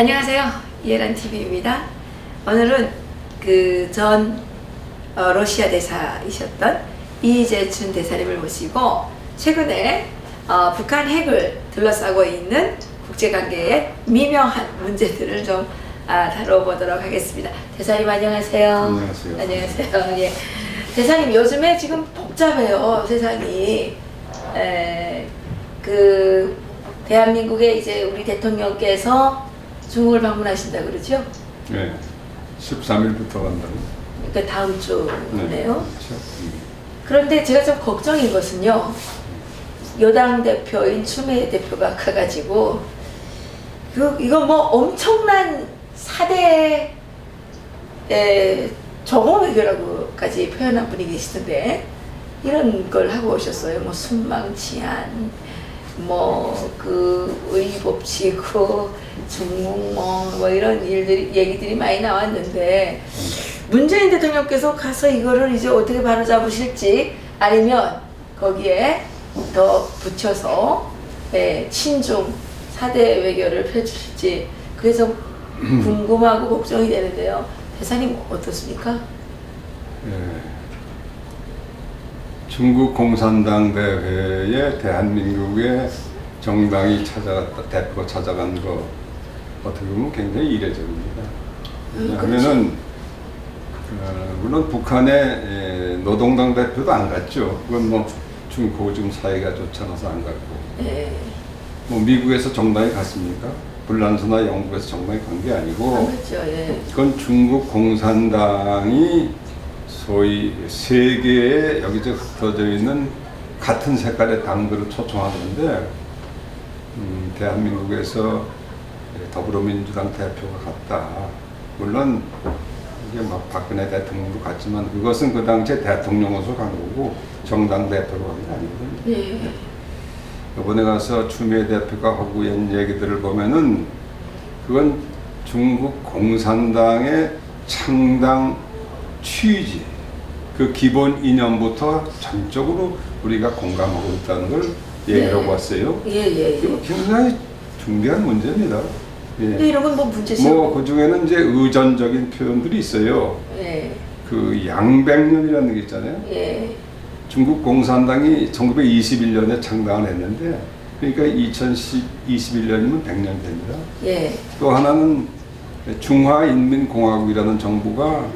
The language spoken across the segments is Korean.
안녕하세요. 이해란 TV입니다. 오늘은 그전 어, 러시아 대사이셨던 이재춘 대사님을 모시고 최근에 어, 북한 핵을 둘러싸고 있는 국제관계의 미묘한 문제들을 좀 아, 다뤄보도록 하겠습니다. 대사님 안녕하세요. 안녕하세요. 안녕하세요. 예. 대사님 요즘에 지금 복잡해요 세상이. 에, 그 대한민국의 이제 우리 대통령께서 중국을 방문하신다 그러죠? 네. 13일부터 간다고. 그러니까 다음 주네요. 그렇죠. 그런데 제가 좀 걱정인 것은요. 여당 대표인 추미애 대표가 가가지고 그 이거 뭐 엄청난 사대 에 정오 외교라고까지 표현한 분이 계시던데 이런 걸 하고 오셨어요. 뭐 순망치한 뭐 그 의법치고 중국몽 뭐 이런 일들이 얘기들이 많이 나왔는데 문재인 대통령께서 가서 이거를 이제 어떻게 바로잡으실지 아니면 거기에 더 붙여서 예, 친중 사대 외교를 펼치실지 그래서 궁금하고 걱정이 되는데요. 대사님 어떻습니까? 예. 중국 공산당 대회에 대한민국의 정당이 찾아갔다 대표가 찾아간 거 어떻게 보면 굉장히 이례적입니다. 음, 왜냐하면은 어, 물론 북한의 예, 노동당 대표도 안 갔죠. 그건 뭐 중국하고 좀 사이가 좋지 않아서 안 갔고. 예, 뭐 미국에서 정당이 갔습니까? 불란서나 영국에서 정당이 간 게 아니고 그렇죠. 예. 그건 중국 공산당이 소위 세계에 여기저기 흩어져 있는 같은 색깔의 당들을 초청한 건데 음, 대한민국에서 더불어민주당 대표가 갔다. 물론 이게 막 박근혜 대통령도 갔지만 그것은 그 당시에 대통령으로서 간 거고 정당 대표로 간게 아니거든요. 예. 이번에 가서 추미애 대표가 하고 있는 얘기들을 보면은 그건 중국 공산당의 창당 취지, 그 기본 이념부터 전적으로 우리가 공감하고 있다는 걸 얘기하고 네. 왔어요. 예, 예, 이거 예. 굉장히 중대한 문제입니다. 근데 예. 이런 건 뭐 문제죠? 뭐, 그 중에는 이제 의전적인 표현들이 있어요. 예, 그 양백년이라는 게 있잖아요. 예, 중국 공산당이 1921년에 창당을 했는데 그러니까 2021년이면 100년 됩니다. 예, 또 하나는 중화인민공화국이라는 정부가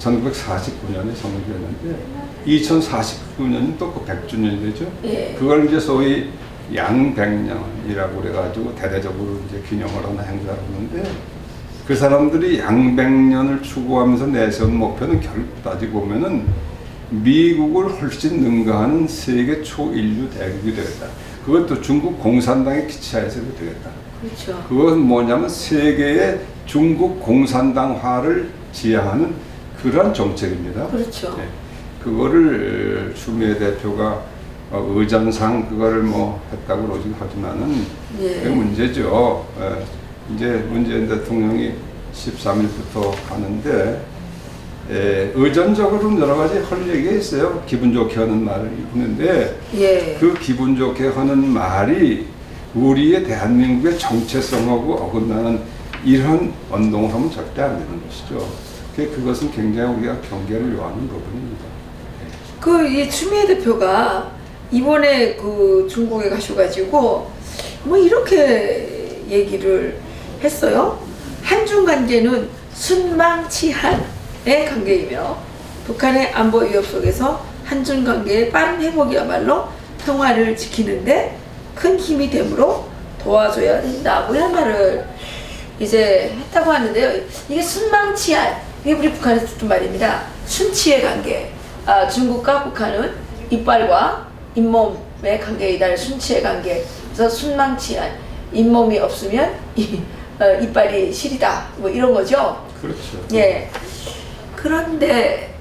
1949년에 성립했는데 2049년이 또 그 100주년이 되죠. 예. 그걸 이제 소위 양백년이라고 그래가지고 대대적으로 이제 기념을 하는 행사를 하는데 그 사람들이 양백년을 추구하면서 내세운 목표는 결국 따지고 보면은 미국을 훨씬 능가하는 세계 초인류 대국이 되겠다. 그것도 중국 공산당의 기치하에서 되겠다. 그렇죠. 그것은 뭐냐면 세계의 중국 공산당화를 지향하는 그러한 정책입니다. 그렇죠. 네. 그거를 추미애 대표가 어, 의전상 그거를 뭐 했다고 그러긴 하지만은 예. 그게 문제죠. 예. 이제 문재인 대통령이 13일부터 가는데 예, 의전적으로는 여러 가지 할 얘기가 있어요. 기분 좋게 하는 말이 있는데 예. 그 기분 좋게 하는 말이 우리의 대한민국의 정체성하고 어긋나는 이런 운동을 하면 절대 안 되는 것이죠. 그- 그것은 굉장히 우리가 경계를 요하는 부분입니다. 그이 추미애 대표가 이번에 그 중국에 가셔가지고 뭐 이렇게 얘기를 했어요. 한중 관계는 순망치한의 관계이며 북한의 안보 위협 속에서 한중 관계의 빠른 회복이야말로 평화를 지키는데 큰 힘이 되므로 도와줘야 된다. 뭐 말을 이제 했다고 하는데요. 이게 순망치한 이게 우리 북한에서 듣던 말입니다. 순치의 관계. 아, 중국과 북한은 이빨과 잇몸의 관계이다. 순치의 관계. 그래서 순망치한 잇몸이 없으면 이, 어, 이빨이 시리다. 뭐 이런 거죠. 그렇죠. 예. 그런데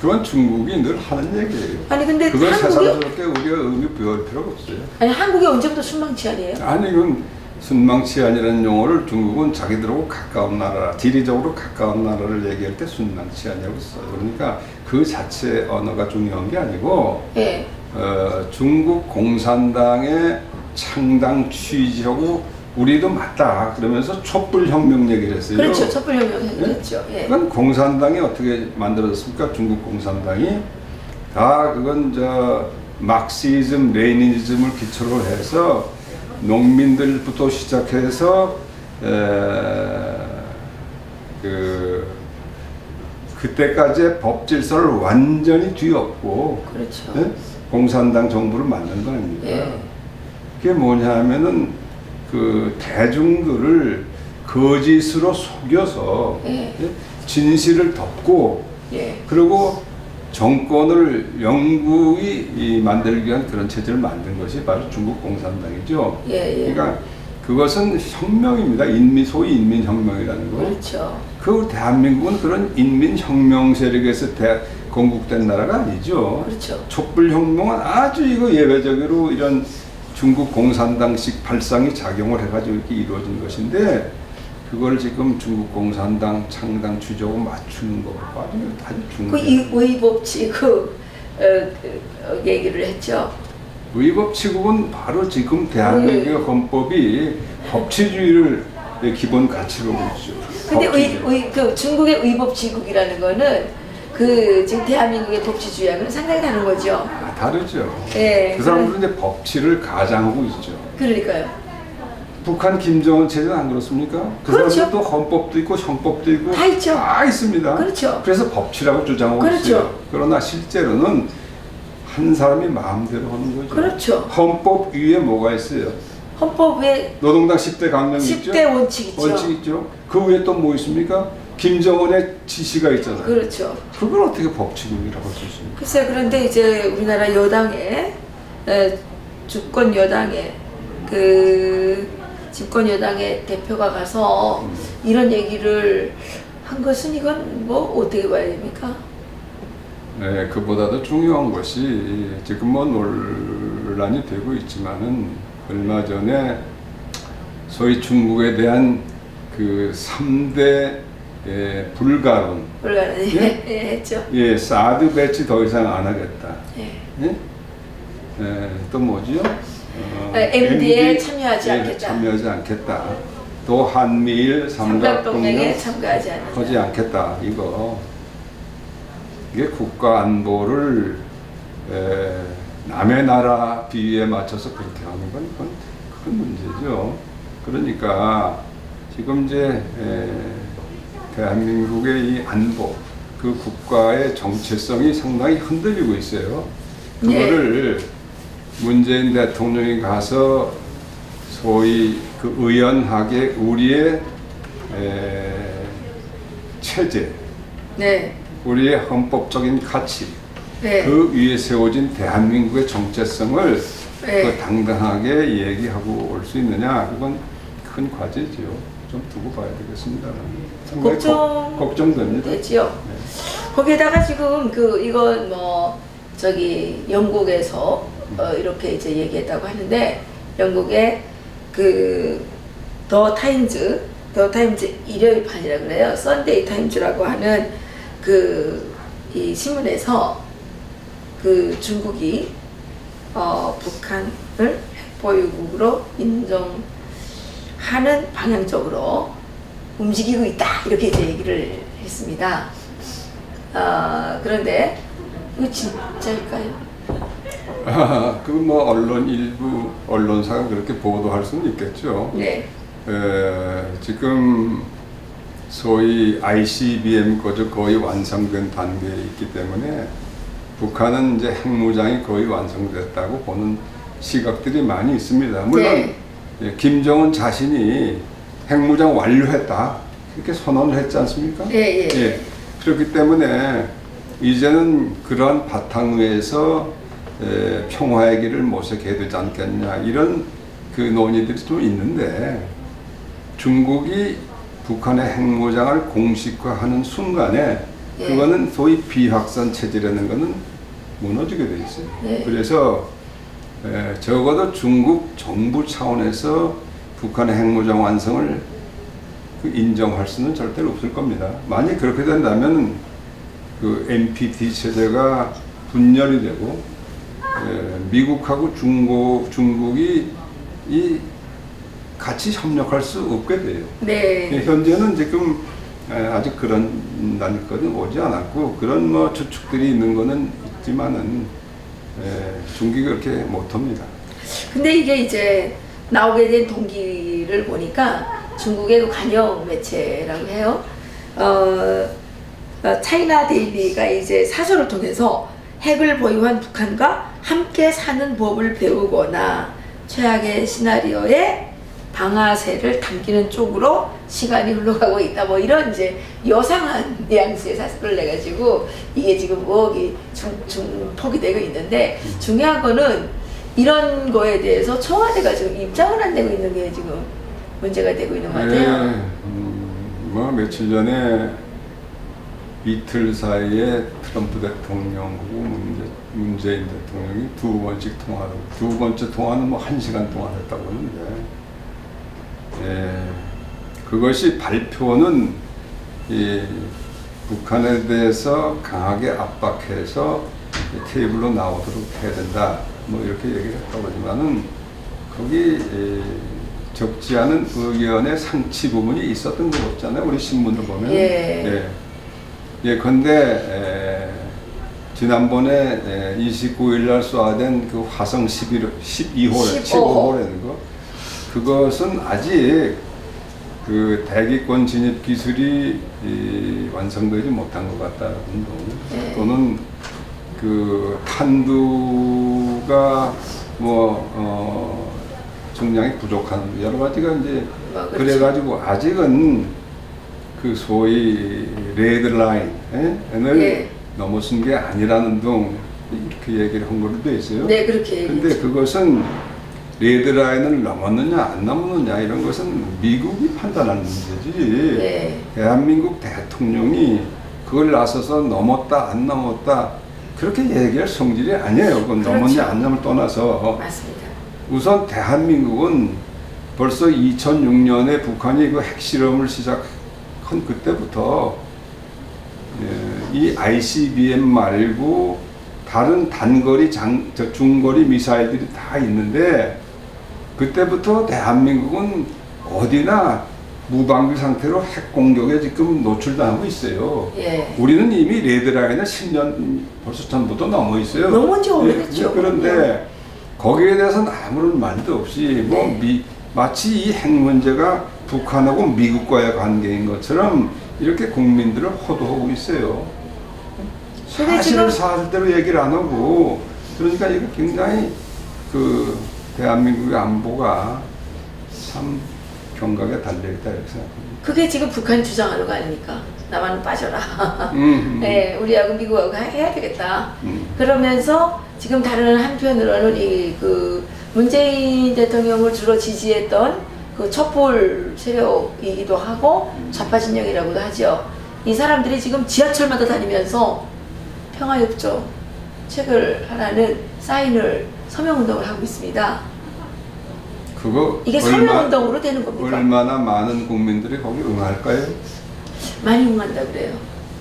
그건 중국이 늘 하는 얘기예요. 아니 근데 그건 한국이 새삼스럽게 우리가 의미 부여할 필요가 없어요. 아니 한국이 언제부터 순망치한이에요? 아니 이건 순망치안이라는 용어를 중국은 자기들하고 가까운 나라, 지리적으로 가까운 나라를 얘기할 때 순망치안이라고 써요. 그러니까 그 자체 언어가 중요한 게 아니고 예. 어, 중국 공산당의 창당 취지하고 우리도 맞다 그러면서 촛불 혁명 얘기를 했어요. 그렇죠. 촛불혁명 했죠. 예. 그건 공산당이 어떻게 만들어졌습니까? 중국 공산당이 다 그건 저 막시즘, 레니니즘을 기초로 해서 농민들부터 시작해서 에, 그 그때까지의 법 질서를 완전히 뒤엎고 그렇죠. 예? 공산당 정부를 만든 거 아닙니까? 예. 그게 뭐냐 하면은 그 대중들을 거짓으로 속여서 예. 예? 진실을 덮고 예. 그리고 정권을 영구히 이 만들기 위한 그런 체제를 만든 것이 바로 중국 공산당이죠. 예, 예. 그러니까 그것은 혁명입니다. 인민 소위 인민 혁명이라는 거. 그렇죠. 그 대한민국은 그런 인민 혁명 세력에서 대, 건국된 나라가 아니죠. 그렇죠. 촛불 혁명은 아주 이거 예외적으로 이런 중국 공산당식 발상이 작용을 해가지고 이렇게 이루어진 것인데 그걸 지금 중국 공산당 창당 주적으로 맞추는 거 아주 아주 그 중요해요. 이- 의법치 그 어, 그, 어, 얘기를 했죠. 의법 취급은 바로 지금 대한민국의 음. 헌법이 법치주의를 기본 가치로 있죠. 근데 의. 의, 그 중국의 의법치국이라는 거는 그 지금 대한민국의 법치주의하고는 상당히 다른 거죠. 아, 다르죠. 예. 그 사람들은 이제 법치를 가장하고 있죠. 그러니까요. 북한 김정은 체제는 안 그렇습니까? 그 그렇죠. 사람들도 헌법도 있고 형법도 있고 다 있죠. 다 있습니다. 그렇죠. 래서 법치라고 주장하고 그렇죠. 있어요. 그러나 실제로는 한 사람이 마음대로 하는 거죠. 그렇죠. 헌법 위에 뭐가 있어요? 헌법에 노동당 10대 강령 있죠? 10대 원칙 있죠. 원칙 있죠. 그 위에 또 뭐 있습니까? 김정은의 지시가 있잖아요. 그렇죠. 그걸 어떻게 법치국이라고 할 수 있습니까? 글쎄 그런데 이제 우리나라 여당에 에, 주권 여당에 그 집권 여당의 대표가 가서 이런 얘기를 한 것은 이건 뭐 어떻게 봐야 됩니까? 네, 그보다도 중요한 것이 지금 뭐 논란이 되고 있지만은 얼마 전에 소위 중국에 대한 그 3대 예, 불가론, 올라가는 예? 예, 했죠. 예, 사드 배치 더 이상 안 하겠다. 예. 예? 예, 또 뭐지요? 어, 아, MD에 MD 참여하지 에 않겠다. 참여하지 않겠다. 또 한미일 삼각동맹에 삼각동맹 참가하지 않는다. 하지 않겠다. 이거 이게 국가 안보를 에, 남의 나라 비위에 맞춰서 그렇게 하는 건 그건 큰 문제죠. 그러니까 지금 이제 에, 대한민국의 이 안보 그 국가의 정체성이 상당히 흔들리고 있어요. 그거를 문재인 대통령이 가서 소위 그 의연하게 우리의 에, 체제, 네. 우리의 헌법적인 가치, 네. 그 위에 세워진 대한민국의 정체성을 네. 그 당당하게 얘기하고 올 수 있느냐, 그건 큰 과제지요. 좀 두고 봐야 되겠습니다. 걱정- 걱- 걱정됩니다. 되지요. 네. 거기에다가 지금 그 이건 뭐 저기 영국에서 어 이렇게 이제 얘기했다고 하는데 영국의 그 더 타임즈 더 타임즈 일요일판이라 그래요. 썬데이 타임즈라고 하는 그 이 신문에서 그 중국이 어 북한을 핵보유국으로 인정하는 방향적으로 움직이고 있다 이렇게 이제 얘기를 했습니다. 아 그런데 이거 진짜일까요? 아, 그뭐 언론 일부 언론사가 그렇게 보도할 수는 있겠죠. 네, 에, 지금 소위 ICBM 거저 거의 완성된 단계에 있기 때문에 북한은 이제 핵무장이 거의 완성됐다고 보는 시각들이 많이 있습니다. 물론 네. 예, 김정은 자신이 핵무장 완료했다 이렇게 선언을 했지 않습니까? 예, 예. 예. 그렇기 때문에 이제는 그러한 바탕 위에서 에, 평화의 길을 모색해야 되지 않겠냐 이런 그 논의들이 좀 있는데 중국이 북한의 핵무장을 공식화하는 순간에 예. 그거는 소위 비확산 체제라는 거는 무너지게 돼 있어요. 네. 그래서 에, 적어도 중국 정부 차원에서 북한의 핵무장 완성을 그 인정할 수는 절대로 없을 겁니다. 만약 그렇게 된다면 그 NPT 체제가 분열이 되고 에, 미국하고 중국 중국이 이 같이 협력할 수 없게 돼요. 네. 예, 현재는 지금 에, 아직 그런 난까지 오지 않았고 그런 뭐 추측들이 있는 거는 있지만은 에, 중국이 그렇게 못합니다. 근데 이게 이제 나오게 된 동기를 보니까 중국의 그 관영 매체라고 해요. 어, 어, 차이나 데일리가 이제 사설을 통해서 핵을 보유한 북한과 함께 사는 법을 배우거나 최악의 시나리오에 방아쇠를 당기는 쪽으로 시간이 흘러가고 있다. 뭐 이런 이제 여상한 뉘앙스의 사설을 내가지고 이게 지금 중, 중 폭이 되고 있는데 중요한 거는 이런 거에 대해서 청와대가 지금 입장을 안 내고 있는 게 지금 문제가 되고 있는 것 같아요. 예, 음, 뭐 며칠 전에 이틀 사이에 트럼프 대통령하고 문재, 문재인 대통령이 두 번씩 통화를 두 번째 통화는 뭐 한 시간 동안 했다고 하는데 예, 그것이 발표는 이 북한에 대해서 강하게 압박해서 이 테이블로 나오도록 해야 된다 뭐 이렇게 얘기를 했다고 하지만은 거기 에, 적지 않은 의견의 상치 부분이 있었던 것 같잖아요. 우리 신문을 보면. 예. 예. 예, 근데 에, 지난번에 에, 29일 날 쏘아된 그 화성 11, 12호래, 15 호. 15호라는 거. 그것은 아직 그 대기권 진입 기술이 이, 완성되지 못한 것 같다는 동 네. 또는 그 탄두가 뭐 어, 중량이 부족한 여러 가지가 이제 뭐 그렇죠. 그래가지고 아직은 그 소위 레드 라인을 예. 넘어선 게 아니라는 등 이렇게 얘기를 한 걸로 돼 있어요. 네, 그렇게 근데 얘기했죠. 그것은 레드라인을 넘었느냐 안 넘었느냐 이런 것은 미국이 판단하는 문제지 네. 대한민국 대통령이 그걸 나서서 넘었다 안 넘었다 그렇게 얘기할 성질이 아니에요. 그건 그렇죠. 넘었냐 안 넘을 떠나서 맞습니다. 우선 대한민국은 벌써 2006년에 북한이 그 핵실험을 시작한 그때부터 예, 이 ICBM 말고 다른 단거리 장, 저 중거리 미사일들이 다 있는데 그때부터 대한민국은 어디나 무방비 상태로 핵 공격에 지금 노출당하고 있어요. 예. 우리는 이미 레드라인을 10년 벌써 전부터 넘어 있어요. 넘은 지 예, 오래됐죠. 그런데 거기에 대해서는 아무런 말도 없이 뭐 네. 미, 마치 이 핵 문제가 북한하고 미국과의 관계인 것처럼 이렇게 국민들을 호도하고 있어요. 근데 사실을 지금- 사실대로 얘기를 안 하고 그러니까 이거 굉장히 그 대한민국의 안보가 참 경각에 달려 있다 이렇게 생각합니다. 그게 지금 북한이 주장하는 거 아닙니까? 나만 빠져라. 음, 음, 네, 우리하고 미국하고 해- 해야 되겠다. 음. 그러면서 지금 다른 한편으로는 이 그 문재인 대통령을 주로 지지했던 그 촛불 세력이기도 하고 좌파 진영이라고도 하죠. 이 사람들이 지금 지하철마다 다니면서 평화협정 책을 하라는 사인을 서명운동을 하고 있습니다. 그거 이게 서명운동으로 되는 겁니까? 얼마나 많은 국민들이 거기 응할까요? 많이 응한다 그래요.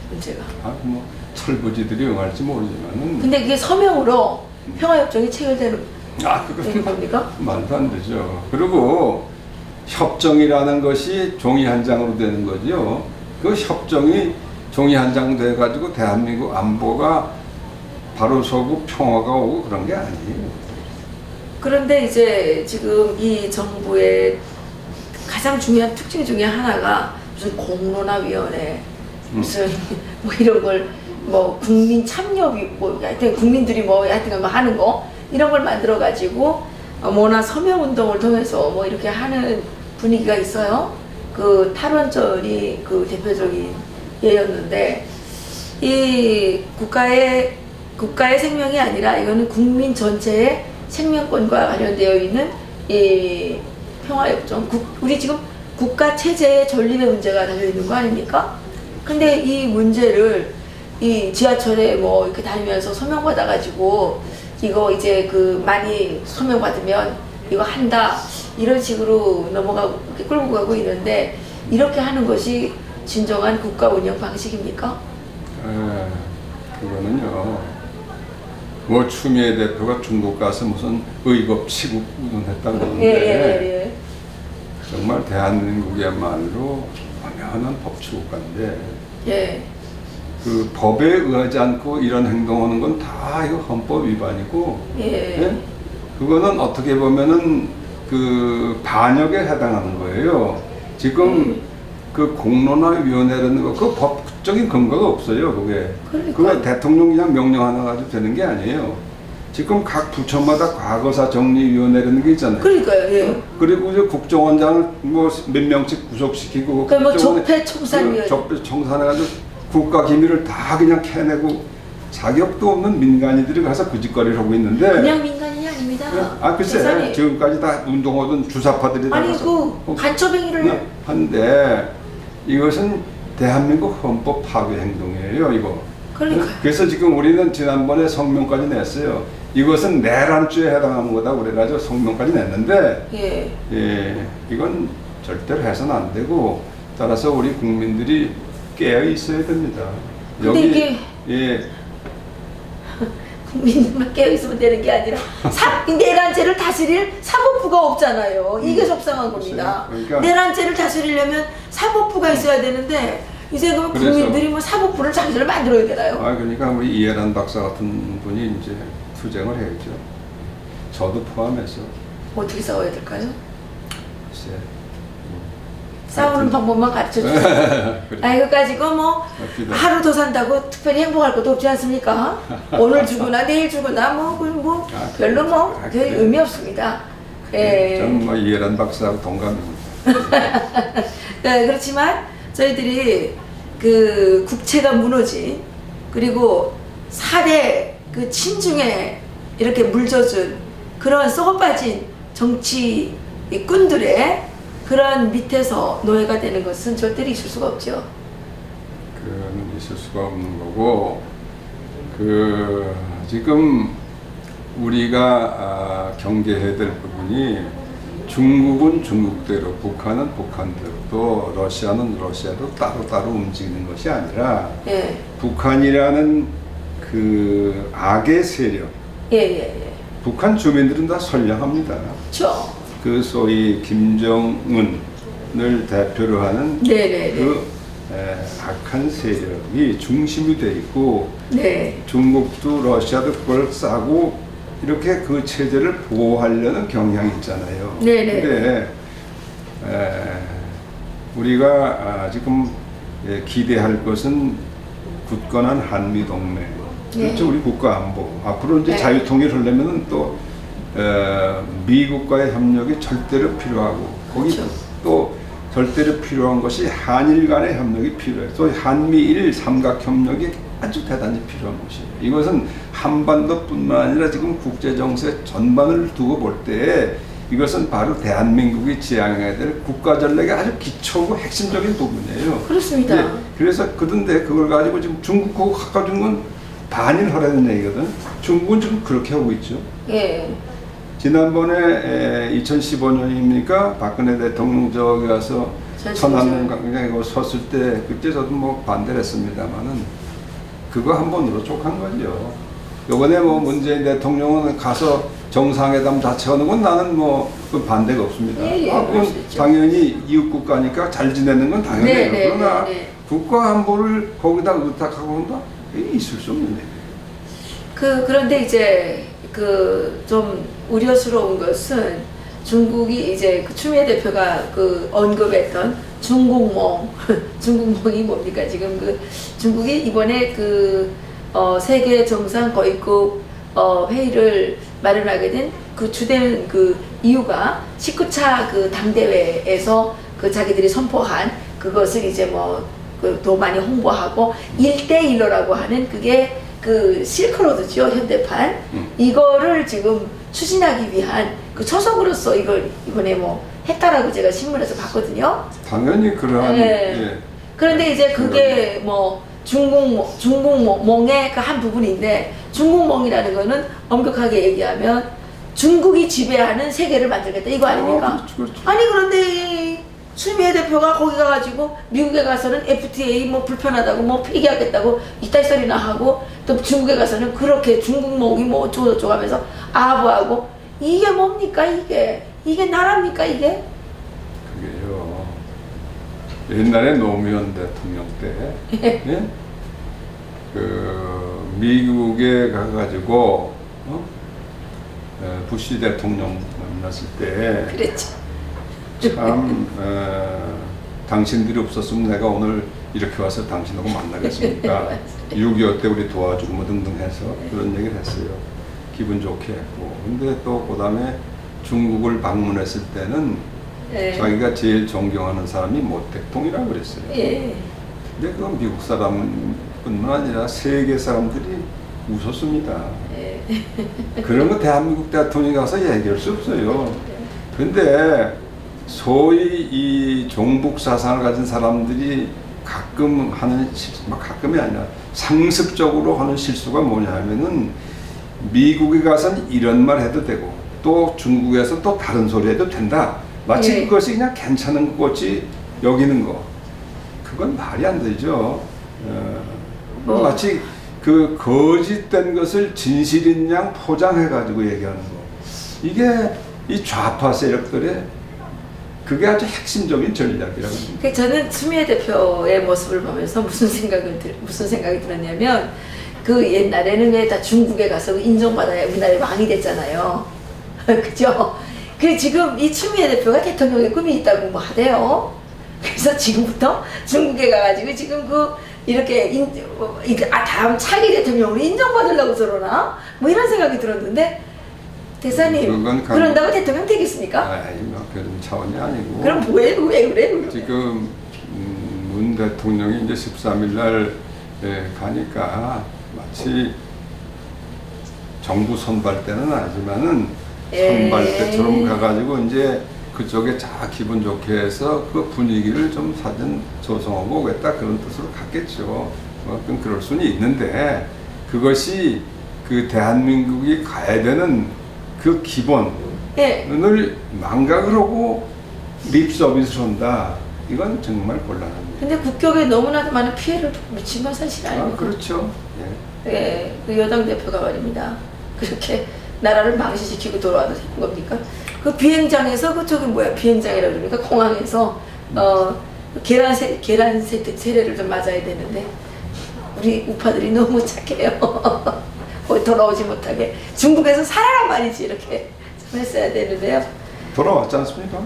문제가. 아, 뭐 철부지들이 응할지 모르지만은 근데 그게 서명으로 평화협정이 체결되는 아 그거 겁니까? 말도 안 되죠. 그리고 협정이라는 것이 종이 한 장으로 되는 거죠. 그 협정이 종이 한 장 돼 가지고 대한민국 안보가 바로 서고 평화가 오고 그런 게 아니에요. 그런데 이제 지금 이 정부의 가장 중요한 특징 중에 하나가 무슨 공론화위원회 무슨 뭐 이런 걸 뭐 국민 참여위 뭐 하여튼 국민들이 뭐 하여튼 뭐 하는 거 이런 걸 만들어 가지고 어, 뭐나 서명 운동을 통해서 뭐 이렇게 하는 분위기가 있어요. 그 탈원전이 그 대표적인 예였는데 이 국가의 국가의 생명이 아니라 이거는 국민 전체의 생명권과 관련되어 있는 이 평화협정. 국, 우리 지금 국가 체제의 존립의 문제가 달려 있는 거 아닙니까? 근데 이 문제를 이 지하철에 뭐 이렇게 다니면서 서명 받아가지고 이거 이제 그 많이 서명 받으면 이거 한다 이런 식으로 넘어가고 끌고 가고 있는데 이렇게 하는 것이 진정한 국가 운영 방식입니까? 에, 그거는요. 뭐 추미애 대표가 중국 가서 무슨 의법 치국 운동했다고 예, 그러는데 예, 예, 예. 정말 대한민국이야말로 완연한 법치국가인데 예. 그 법에 의하지 않고 이런 행동하는 건 다 이거 헌법 위반이고 예. 예? 그거는 어떻게 보면은 그 반역에 해당하는 거예요. 지금 음. 그 공론화 위원회라는 거 그 법적인 근거가 없어요. 그게 그러니까. 그거 대통령 그냥 명령 하나 가지고 되는 게 아니에요. 지금 각 부처마다 과거사 정리위원회라는 게 있잖아요. 그러니까요. 예. 그리고 이제 국정원장을 뭐 몇 명씩 구속시키고 그러니까 뭐 국정원에 적폐 청산위원- 그 적폐 청산해가지고 국가 기밀을 다 그냥 캐내고 자격도 없는 민간인들이 가서 그 짓거리를 하고 있는데 그냥 민간인이 아닙니다. 아 글쎄 대선이. 지금까지 다 운동하던 주사파들이 다 아니 가서 그 간첩행위를 네, 한데 이것은 대한민국 헌법 파괴 행동이에요 이거 그러니까요. 그래서 지금 우리는 지난번에 성명까지 냈어요 이것은 내란죄에 해당하는 거다 그래가지고 성명까지 냈는데 예. 예, 이건 절대로 해서는 안 되고 따라서 우리 국민들이 깨어 있어야 됩니다. 이게- 예, 국민들만 깨어 있으면 되는 게 아니라 사, 이 내란죄를 다스릴 사법부가 없잖아요. 이게 속상한 겁니다. 그러니까- 내란죄를 다스리려면 사법부가 있어야 되는데 이제 그래서- 국민들이 뭐 사법부를 자기들 만들어야 되나요? 아 그러니까 우리 이해란 박사 같은 분이 이제 투쟁을 해야죠. 저도 포함해서 어떻게 싸워야 될까요? 글쎄. 싸우는 방법만 가르쳐 주세요. 아 이거 가지고 뭐 맞습니다. 하루 더 산다고 특별히 행복할 것도 없지 않습니까? 오늘 죽으나 내일 죽으나 뭐, 그 뭐 아, 별로 뭐 아, 별 그래. 의미 없습니다. 예. 저는 뭐 이해란 박사하고 동감입니다. 네, 그렇지만 저희들이 그 국채가 무너진 그리고 살에 그 친중에 이렇게 물젖은 그런 썩어빠진 정치 이 꾼들의 그런 밑에서 노예가 되는 것은 절대로 있을 수가 없죠. 그는 있을 수가 없는 거고 그 지금 우리가 아, 경계해야 될 부분이 중국은 중국대로 북한은 북한대로 또 러시아는 러시아로 따로따로 움직이는 것이 아니라 예, 북한이라는 그 악의 세력 예, 예, 예. 북한 주민들은 다 선량합니다. 그렇죠. 그 소위 김정은을 대표로 하는 네, 네, 네. 그 에, 악한 세력이 중심이 돼 있고 네, 중국도 러시아도 그걸 싸고 이렇게 그 체제를 보호하려는 경향이 있잖아요. 네네. 근데 에, 우리가 아, 지금 예, 기대할 것은 굳건한 한미 동맹. 그렇죠. 네. 우리 국가 안보. 앞으로 이제 네. 자유통일 하려면은 또 에, 미국과의 협력이 절대로 필요하고 거기 그렇죠. 또 절대로 필요한 것이 한일 간의 협력이 필요해요. 또 한미일 삼각 협력이 아주 대단히 필요한 것이에요. 이것은 한반도뿐만 아니라 지금 국제 정세 전반을 두고 볼 때 이것은 바로 대한민국이 지향해야 될 국가 전략의 아주 기초고 핵심적인 부분이에요. 그렇습니다. 예, 그래서 그런데 그걸 가지고 지금 중국하고 가까워진 건 반일 하라는 얘기거든. 중국은 지금 그렇게 하고 있죠. 예, 지난번에 2015년입니까? 박근혜 대통령 저기 가서. 천안문강에 섰을 때 그때 저도 뭐 반대를 했습니다만은 그거 한 번으로 족한 거죠. 요번에 뭐 문재인 대통령은 가서 정상회담 자체 하는 건 나는 뭐그 반대가 없습니다. 예, 예, 아. 당연히 이웃 국가니까 잘 지내는 건 당연해요. 네, 네, 그러나 네, 네. 국가 안보를 거기다 의탁하고 한다? 있을 수 없는 얘기예요. 그 그런데 이제 그 좀 우려스러운 것은 중국이 이제 그 추미애 대표가 그 언급했던 중국몽 중국몽이 뭡니까? 지금 그 중국이 이번에 그 어, 세계 정상 거위급 어, 회의를 마련하게 된 그 주된 그 이유가 19차 그 당대회에서 그 자기들이 선포한 그것을 이제 뭐 그 더 많이 홍보하고 일대일로라고 하는 그게 그 실크로드죠 현대판 음. 이거를 지금 추진하기 위한 그 초석으로서 이걸 이번에 뭐 했다라고 제가 신문에서 봤거든요. 당연히 그러한 네. 예. 그런데 이제 그게 뭐 중국 중국 몽의 그 한 부분인데 중국 몽이라는 거는 엄격하게 얘기하면 중국이 지배하는 세계를 만들겠다 이거 아닙니까? 어, 그렇죠, 그렇죠. 아니 그런데 이 추미애 대표가 거기 가가지고 미국에 가서는 FTA 뭐 불편하다고 뭐 폐기하겠다고 이따 소리나 하고 또 중국에 가서는 그렇게 중국몽이 뭐 어쩌고저쩌고 하면서 아부하고 이게 뭡니까 이게 이게 나라입니까 이게 그게 옛날에 노무현 대통령 때 예? 그 미국에 가가지고 어? 에, 부시 대통령 만났을 때 그랬죠. 참 어, 당신들이 없었으면 내가 오늘 이렇게 와서 당신하고 만나겠습니까? 6.25 때 우리 도와주고 뭐 등등 해서 그런 얘기를 했어요. 기분 좋게 했고. 근데 또 그 다음에 중국을 방문했을 때는 예. 자기가 제일 존경하는 사람이 모택동이라고 그랬어요. 예. 근데 그건 미국 사람뿐만 아니라 세계 사람들이 웃었습니다. 예. 그런 거 대한민국 대통령이 가서 얘기할 수 없어요. 근데 소위 이 종북 사상을 가진 사람들이 가끔 하는 실수, 뭐 가끔이 아니라 상습적으로 하는 실수가 뭐냐 하면은 미국에 가서는 이런 말 해도 되고 또 중국에서 또 다른 소리 해도 된다. 마치 예. 그것이 그냥 괜찮은 것이 여기는 거. 그건 말이 안 되죠. 어, 뭐. 마치 그 거짓된 것을 진실인 양 포장해가지고 얘기하는 거. 이게 이 좌파 세력들의 그게 아주 핵심적인 전략이라고 봅니다. 그 저는 추미애 대표의 모습을 보면서 무슨 생각을 들, 무슨 생각이 들었냐면 그 옛날에는 왜 다 중국에 가서 인정받아야 우리나라의 왕이 됐잖아요. 그죠? 그 지금 이 추미애 대표가 대통령의 꿈이 있다고 뭐 하대요. 그래서 지금부터 중국에 가가지고 지금 그 이렇게 인, 어, 이- 아 다음 차기 대통령으로 인정받으려고 저러나 뭐 이런 생각이 들었는데 대사님 그건 강- 그런다고 대통령 되겠습니까? 아이, 뭐 그런 차원이 아니고. 그럼 뭐해 왜 그래? 그러면? 지금 음, 문 대통령이 이제 13일 날 예, 가니까 마치 정부 선발 때는 아니지만은 예. 선발 때처럼 가가지고 이제 그쪽에 자 기분 좋게 해서 그 분위기를 좀 사전 조성하고 오겠다 그런 뜻으로 갔겠죠. 뭐 그럴 수는 있는데 그것이 그 대한민국이 가야 되는 그 기본을 예. 망각을 하고 립 서비스를 한다. 이건 정말 곤란합니다. 근데 국격에 너무나도 많은 피해를 미친 건 사실 아, 아닙니까? 그렇죠. 예. 예, 그 여당 대표가 말입니다. 그렇게 나라를 망신시키고 돌아와도 되는 겁니까? 그 비행장에서 그 저기 뭐야 비행장이라 그럽니까? 공항에서 어 계란 세 계란 세, 세례를 좀 맞아야 되는데 우리 우파들이 너무 착해요. 돌아오지 못하게 중국에서 살아란 말이지 이렇게 좀 했어야 되는데요. 돌아왔지 않습니까?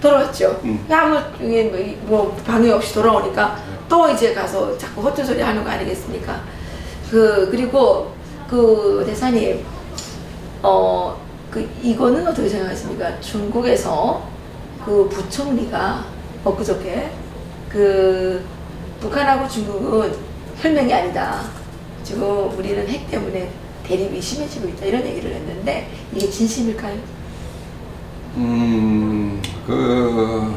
돌아왔죠. 음. 아무 이게 뭐, 이- 뭐 방해 없이 돌아오니까 또 이제 가서 자꾸 헛된 소리 하는 거 아니겠습니까? 그 그리고 그 대사님 어 그 이거는 어떻게 생각하십니까? 중국에서 그 부총리가 엊그저께 그 북한하고 중국은 혈맹이 아니다. 지금 우리는 핵 때문에 대립이 심해지고 있다 이런 얘기를 했는데 이게 진심일까요? 음, 그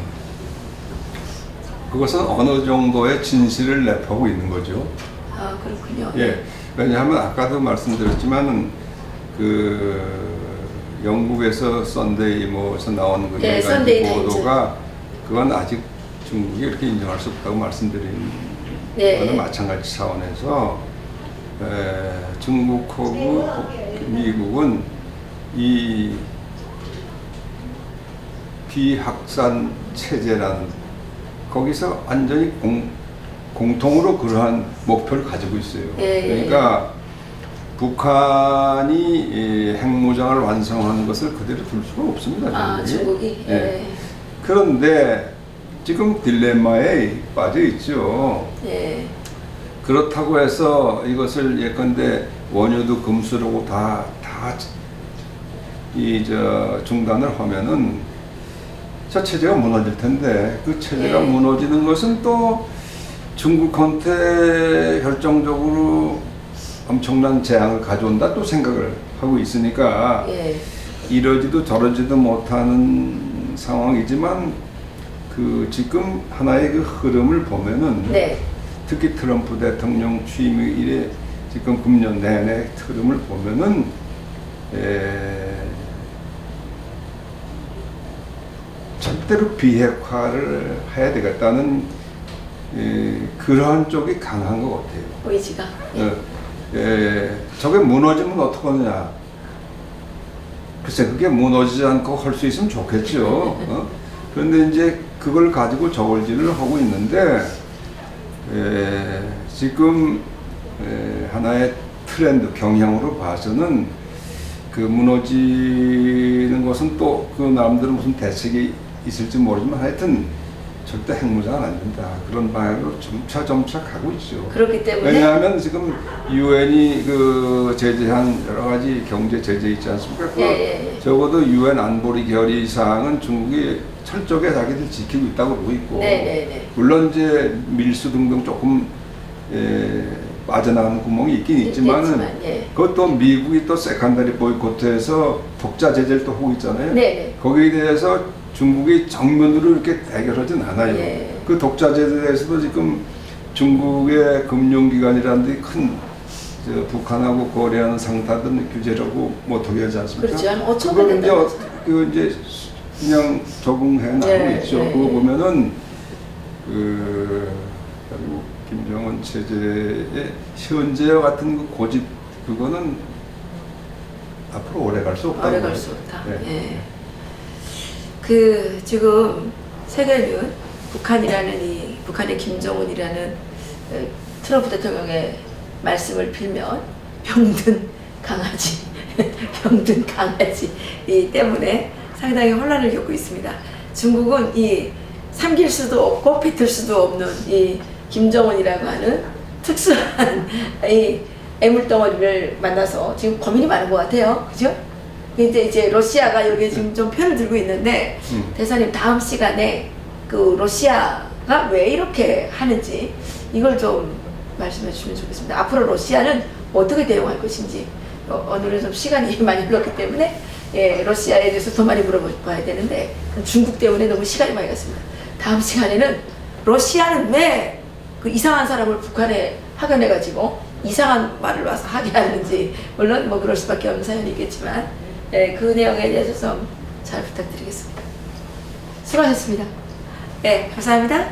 그것은 어느 정도의 진실을 내포하고 있는 거죠. 아 그렇군요. 예. 왜냐하면 아까도 말씀드렸지만은 그 영국에서 썬데이 뭐에서 나온 그 예, 네 썬데이. 보도가 그건 아직 중국이 이렇게 인정할 수 없다고 말씀드린 네. 거는 마찬가지 차원에서 에, 중국하고 미국은 이 비확산 체제라는 거기서 완전히 공, 공통으로 그러한 목표를 가지고 있어요. 예, 예, 그러니까 북한이 이 핵무장을 완성하는 것을 그대로 둘 수가 없습니다. 아 중국이 예. 예. 그런데 지금 딜레마에 빠져 있죠. 예. 그렇다고 해서 이것을 예컨대 원유도 금수라고 다다 이 저 중단을 하면은 저 체제가 무너질 텐데 그 체제가 예. 무너지는 것은 또 중국한테 결정적으로 엄청난 재앙을 가져온다 또 생각을 하고 있으니까 예. 이러지도 저러지도 못하는 상황이지만 그 지금 하나의 그 흐름을 보면은 네. 특히 트럼프 대통령 취임 이래 지금 금년 내내 흐름을 보면은 에, 절대로 비핵화를 해야 되겠다는 에, 그러한 쪽이 강한 것 같아요. 의지가. 예. 어, 에, 저게 무너지면 어떡하느냐. 글쎄 그게 무너지지 않고 할 수 있으면 좋겠죠. 어? 그런데 이제 그걸 가지고 저울질을 하고 있는데 에, 지금 에, 하나의 트렌드 경향으로 봐서는 그 무너지는 것은 또 그 나름대로 무슨 대책이 있을지 모르지만 하여튼 절대 핵무장은 안 된다 그런 방향으로 점차 점차 가고 있죠. 그렇기 때문에 왜냐하면 지금 유엔이 그 제재한 여러 가지 경제 제재 있지 않습니까? 그 예, 예, 예. 적어도 유엔 안보리 결의 사항은 중국이 철저하게 자기들 지키고 있다고 보고 있고 네, 네, 네. 물론 이제 밀수 등등 조금 예, 빠져나가는 구멍이 있긴 있지만은 있지만, 예. 그것도 미국이 또 세컨다리 보이콧해서 독자 제재를 또 하고 있잖아요. 네, 네. 거기에 대해서 중국이 정면으로 이렇게 대결하진 않아요. 예. 그 독자 제재에 대해서도 지금 중국의 금융기관이라는 데큰 저 북한하고 거래하는 상사들은 규제라고 못하게 하지 않습니까? 그렇죠. 한 5천 그걸 배 이제 그 이제 그냥 적응해 나가고 예, 있죠. 예, 그거 예. 보면은 그 결국 김정은 체제의 현재와 같은 그 고집 그거는 앞으로 오래 갈 수 없다. 오래 갈 수 없다. 네. 예. 그 지금 세계는 북한이라는 이 북한의 김정은이라는 어, 트럼프 대통령의 말씀을 빌면 병든 강아지, 병든 강아지 이 때문에 상당히 혼란을 겪고 있습니다. 중국은 이 삼킬 수도 없고 뱉을 수도 없는 이 김정은이라고 하는 특수한 이 애물덩어리를 만나서 지금 고민이 많은 것 같아요. 그죠? 근데 이제 러시아가 여기에 지금 좀 편을 들고 있는데 음. 대사님 다음 시간에 그 러시아가 왜 이렇게 하는지 이걸 좀 말씀해 주시면 좋겠습니다. 앞으로 러시아는 어떻게 대응할 것인지 어, 오늘은 좀 시간이 많이 흘렀기 때문에 예, 러시아에 대해서 더 많이 물어봐야 되는데 중국 때문에 너무 시간이 많이 갔습니다. 다음 시간에는 러시아는 왜 그 이상한 사람을 북한에 파견해가지고 이상한 말을 와서 하게 하는지 물론 뭐 그럴 수밖에 없는 사연이 있겠지만 예, 그 내용에 대해서 좀 잘 부탁드리겠습니다. 수고하셨습니다. 네, 감사합니다.